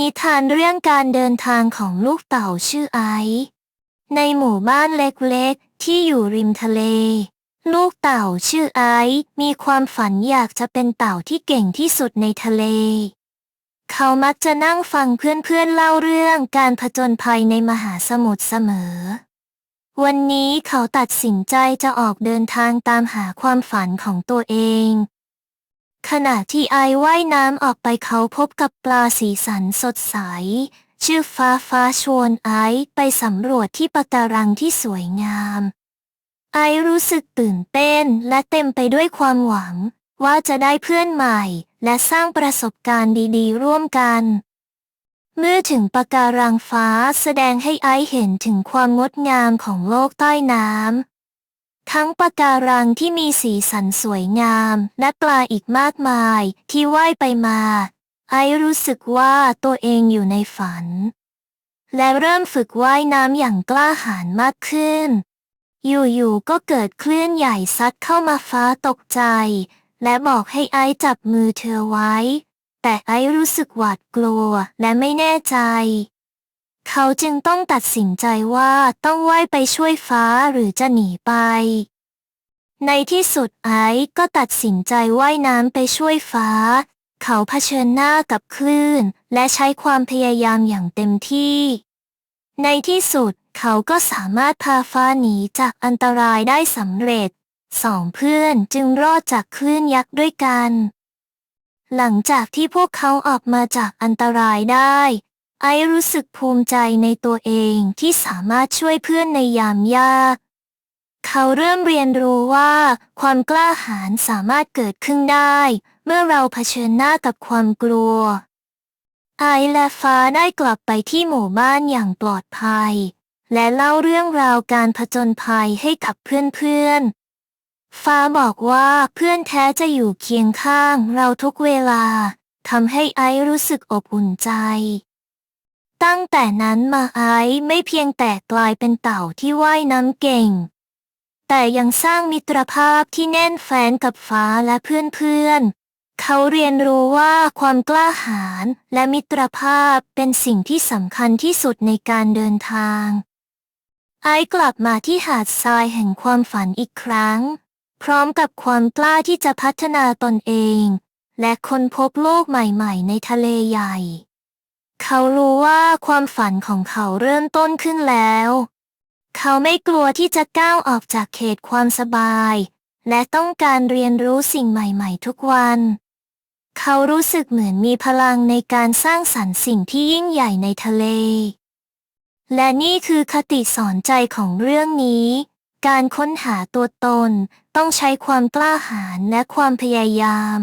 นิทานเรื่องการเดินทางของลูกเต่าชื่อไอซ์ในหมู่บ้านเล็กๆ ที่อยู่ริมทะเล ลูกเต่าชื่อไอซ์มีความฝันอยากจะเป็นเต่าที่เก่งที่สุดในทะเล เขามักจะนั่งฟังเพื่อนๆเล่าเรื่องการผจญภัยในมหาสมุทรเสมอ วันนี้เขาตัดสินใจจะออกเดินทางตามหาความฝันของตัวเอง ขณะที่ไอว่ายน้ำออกไปเขาพบกับปลาสีสันสดใส ชื่อฟ้าฟ้าชวนไอไปสำรวจที่ปะการังที่สวยงาม ไอรู้สึกตื่นเต้นและเต็มไปด้วยความหวัง ว่าจะได้เพื่อนใหม่ และสร้างประสบการณ์ดีๆ ร่วมกัน เมื่อถึงปะการังฟ้าแสดงให้ไอเห็นถึงความงดงามของโลกใต้น้ำ ทั้งปะการังที่มีสีสันสวยงามและปลาอีกมากมายที่ว่ายไปมา ไอรู้สึกว่าตัวเองอยู่ในฝัน และเริ่มฝึกว่ายน้ำอย่างกล้าหาญมากขึ้น อยู่ๆก็เกิดคลื่นใหญ่ซัดเข้ามาฟ้าตกใจ และบอกให้ไอจับมือเธอไว้ แต่ไอรู้สึกหวาดกลัวและไม่แน่ใจ เขาจึงต้องตัดสินใจว่าต้องว่ายไปช่วยฟ้าหรือจะหนีไป ในที่สุดไอซ์ก็ตัดสินใจว่ายน้ำไปช่วยฟ้า เขาเผชิญหน้ากับคลื่น และใช้ความพยายามอย่างเต็มที่ ในที่สุดเขาก็สามารถพาฟ้าหนีจากอันตรายได้สำเร็จ สองเพื่อนจึงรอดจากคลื่นยักษ์ด้วยกัน หลังจากที่พวกเขาออกมาจากอันตรายได้ ไอรู้สึกภูมิใจในตัวเองที่สามารถช่วยเพื่อนในยามยาก เขาเริ่มเรียนรู้ว่า ความกล้าหาญสามารถเกิดขึ้นได้ เมื่อเราเผชิญหน้ากับความกลัว ไอและฟ้าได้กลับไปที่หมู่บ้านอย่างปลอดภัย และเล่าเรื่องราวการผจญภัยให้กับเพื่อนๆ ฟ้าบอกว่าเพื่อนแท้จะอยู่เคียงข้างเราทุกเวลาทำให้ไอรู้สึกอบอุ่นใจ ตั้งแต่นั้นมาไอไม่เพียงแต่กลายเป็นเต่าที่ว่ายน้ำเก่ง แต่ยังสร้างมิตรภาพที่แน่นแฟ้นกับฟ้าและเพื่อนๆ เขาเรียนรู้ว่าความกล้าหาญและมิตรภาพเป็นสิ่งที่สำคัญที่สุดในการเดินทาง ไอกลับมาที่หาดทรายแห่งความฝันอีกครั้ง พร้อมกับความกล้าที่จะพัฒนาตนเอง และค้นพบโลกใหม่ๆ ในทะเลใหญ่ เขารู้ว่าความฝันของเขาเริ่มต้นขึ้นแล้ว เขาไม่กลัวที่จะก้าวออกจากเขตความสบาย และต้องการเรียนรู้สิ่งใหม่ๆ ทุกวัน เขารู้สึกเหมือนมีพลังในการสร้างสรรค์สิ่งที่ยิ่งใหญ่ในทะเล และนี่คือคติสอนใจของเรื่องนี้ การค้นหาตัวตนต้องใช้ความกล้าหาญและความพยายาม